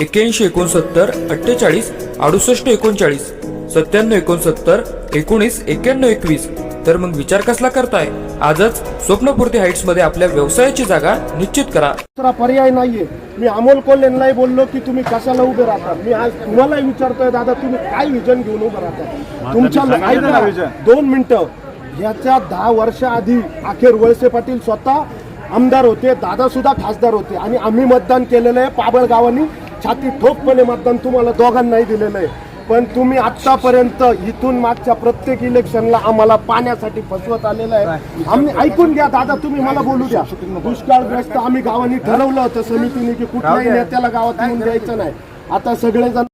एक्क्याऐंशी एकोणसत्तर अठ्ठेचाळीस अडुसष्ट एकोणचाळीस सत्त्याण्णव एकोणसत्तर एकोणीस एक्क्याण्णव एकवीस. तर मग विचार कसला करताय? आजच स्वप्नपूर्ती हाईट्समध्ये आपल्या व्यवसायाची जागा निश्चित करा. दुसरा पर्याय नाहीये. मी अमोल कोल्हेंनाही बोललो की तुम्ही कशाला उभे राहतात मी आज तुम्हालाही विचारतोय दादा तुम्ही काय विजन घेऊन उभे राहतात तुमच्या दोन मिनिटं. याच्या दहा वर्षाआधी अखेर वळसे पाटील स्वतः आमदार होते दादा सुद्धा खासदार होते आणि आम्ही मतदान केलेलं आहे पाबळ गावांनी. छाती ठोकपणे मतदान तुम्हाला दोघांनाही दिलेलं आहे. पण तुम्ही आतापर्यंत इथून मागच्या प्रत्येक इलेक्शनला आम्हाला पाण्यासाठी फसवत आलेलं आहे. आम्ही ऐकून घ्या दादा तुम्ही मला बोलू द्या. दुष्काळग्रस्त आम्ही गावांनी ठरवलं होतं समितीने की कुठल्याही नेत्याला गावात येऊन द्यायचं नाही. आता सगळेजण